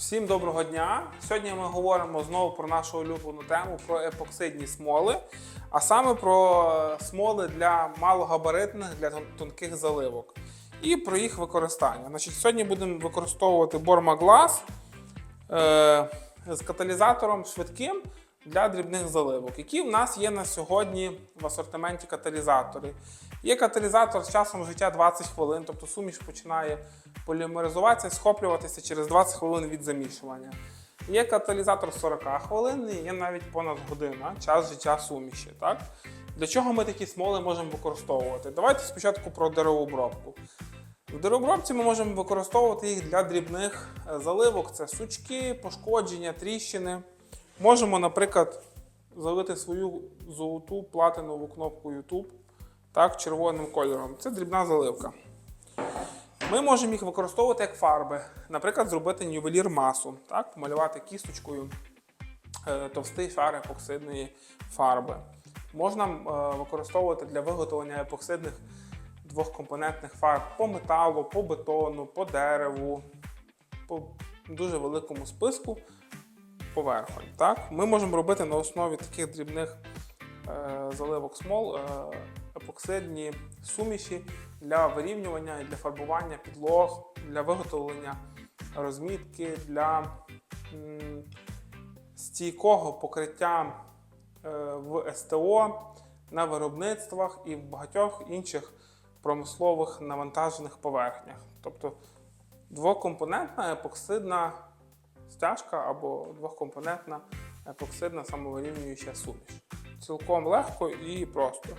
Всім доброго дня! Сьогодні ми говоримо знову про нашу улюблену тему про епоксидні смоли, а саме про смоли для малогабаритних, для тонких заливок і про їх використання. Значить, сьогодні будемо використовувати Glass е, з каталізатором швидким для дрібних заливок. Які в нас є на сьогодні в асортименті каталізатори? Є каталізатор з часом життя 20 хвилин, тобто суміш починає полімеризуватися, схоплюватися через 20 хвилин від замішування. Є каталізатор 40 хвилин, і є навіть понад година час життя суміші. Так? Для чого ми такі смоли можемо використовувати? Давайте спочатку про деревообробку. В деревообробці ми можемо використовувати їх для дрібних е, заливок: це сучки, пошкодження, тріщини. Можемо, наприклад, залити свою золоту платинову кнопку YouTube так, червоним кольором. Це дрібна заливка. Ми можемо їх використовувати як фарби. Наприклад, зробити нювелір масу, так, помалювати кісточкою е, товстий шар епоксидної фарби. Можна е, використовувати для виготовлення епоксидних двохкомпонентних фарб по металу, по бетону, по дереву, по дуже великому списку поверхонь. Так? Ми можемо робити на основі таких дрібних е, заливок смол е, епоксидні суміші для вирівнювання і для фарбування підлог, для виготовлення розмітки, для стійкого покриття е, в СТО на виробництвах і в багатьох інших промислових навантажених поверхнях. Тобто двокомпонентна епоксидна стяжка або двохкомпонентна епоксидна самовирівнююча суміш. Цілком легко і просто.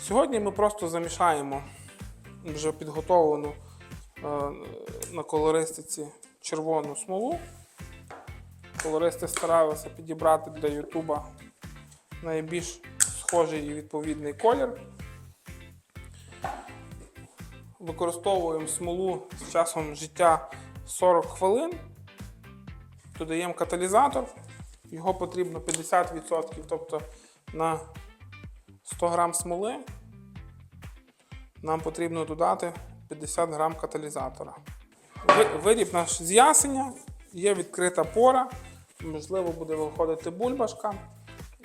Сьогодні ми просто замішаємо вже підготовлену е, на колористиці червону смолу. Колористи старалися підібрати для Ютуба найбільш схожий і відповідний колір. Використовуємо смолу з часом життя 40 хвилин. Додаємо каталізатор. Його потрібно 50%, тобто на 100 грам смоли нам потрібно додати 50 грам каталізатора. Виріб наш з ясеня, є відкрита пора, можливо, буде виходити бульбашка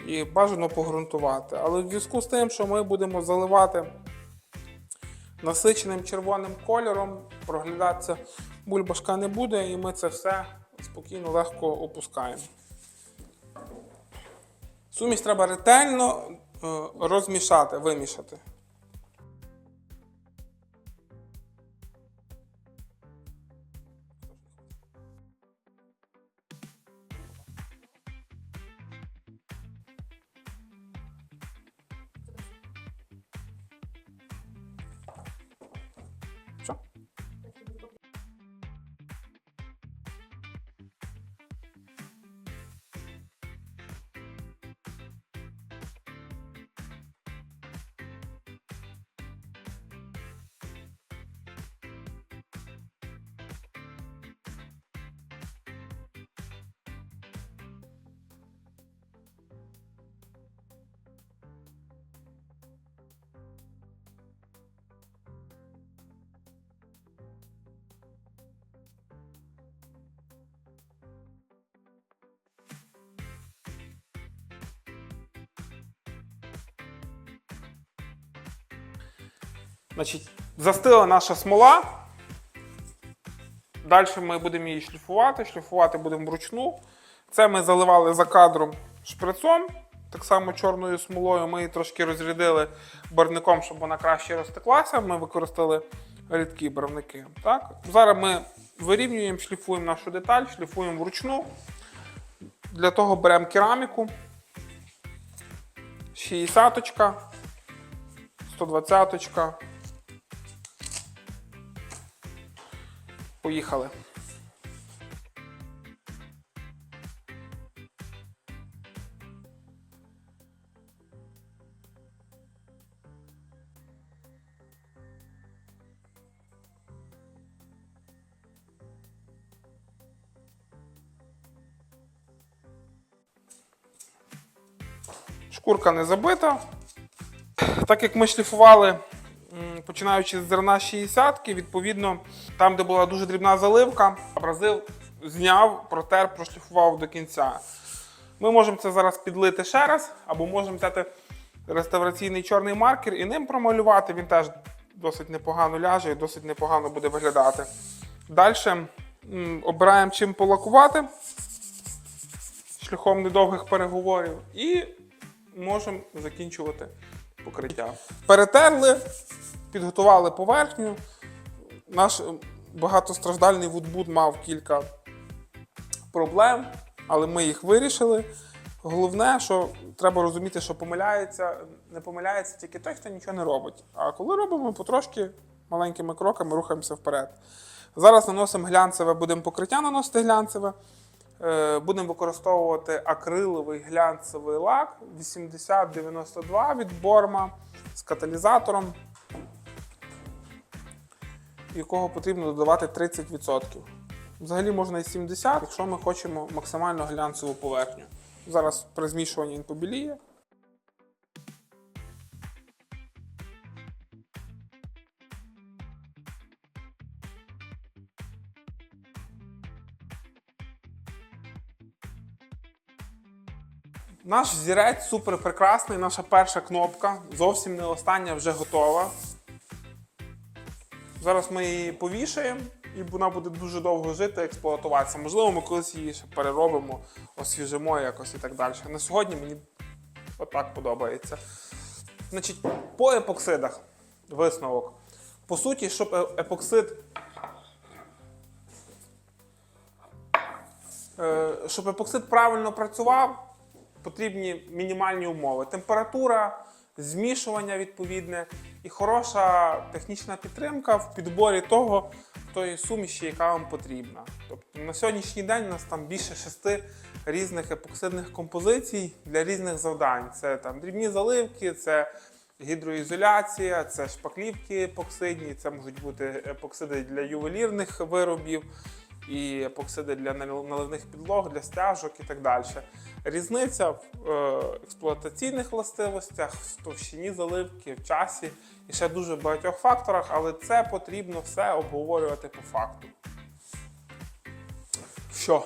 і бажано погрунтувати. Але в зв'язку з тим, що ми будемо заливати насиченим червоним кольором, проглядатися бульбашка не буде, і ми це все спокійно, легко опускаємо. Суміш треба ретельно розмішати, вимішати. Значить, застила наша смола. Далі ми будемо її шліфувати. Шліфувати будемо вручну. Це ми заливали за кадром шприцом, так само чорною смолою. Ми її трошки розрядили барвником, щоб вона краще розтеклася. Ми використали рідкі барвники. Так? Зараз ми вирівнюємо, шліфуємо нашу деталь, шліфуємо вручну. Для того беремо кераміку. 60-очка, 120-очка. Поїхали. Шкурка не забита. Так як ми шліфували, починаючи з зерна 60 відповідно, там, де була дуже дрібна заливка, абразив зняв, протер, прошліфував до кінця. Ми можемо це зараз підлити ще раз, або можемо взяти реставраційний чорний маркер і ним промалювати. Він теж досить непогано ляже і досить непогано буде виглядати. Далі обираємо чим полакувати шляхом недовгих переговорів і можемо закінчувати покриття. Перетерли, підготували поверхню. Наш е, багатостраждальний вудбуд мав кілька проблем, але ми їх вирішили. Головне, що треба розуміти, що помиляється, не помиляється тільки той, хто нічого не робить. А коли робимо потрошки маленькими кроками, рухаємося вперед. Зараз наносимо глянцеве, будемо покриття наносити глянцеве. Е, Будемо використовувати акриловий глянцевий лак 8092 від Борма з каталізатором, якого потрібно додавати 30%. Взагалі можна і 70, якщо ми хочемо максимально глянцеву поверхню. Зараз при змішуванні він побіліє. Наш зірець супер прекрасний, наша перша кнопка, зовсім не остання, вже готова. Зараз ми її повішаємо і вона буде дуже довго жити, експлуатуватися. Можливо, ми колись її ще переробимо, освіжимо якось і так далі. На сьогодні мені отак подобається. Значить, по епоксидах висновок. По суті, щоб е- епоксид. Е, Щоб епоксид правильно працював, потрібні мінімальні умови. Температура, змішування відповідне і хороша технічна підтримка в підборі того, тої суміші, яка вам потрібна. Тобто на сьогоднішній день у нас там більше шести різних епоксидних композицій для різних завдань. Це там дрібні заливки, це гідроізоляція, це шпаклівки епоксидні, це можуть бути епоксиди для ювелірних виробів і епоксиди для нал- наливних підлог, для стяжок і так далі. Різниця в е, експлуатаційних властивостях, в товщині заливки, в часі і ще дуже багатьох факторах, але це потрібно все обговорювати по факту. Що?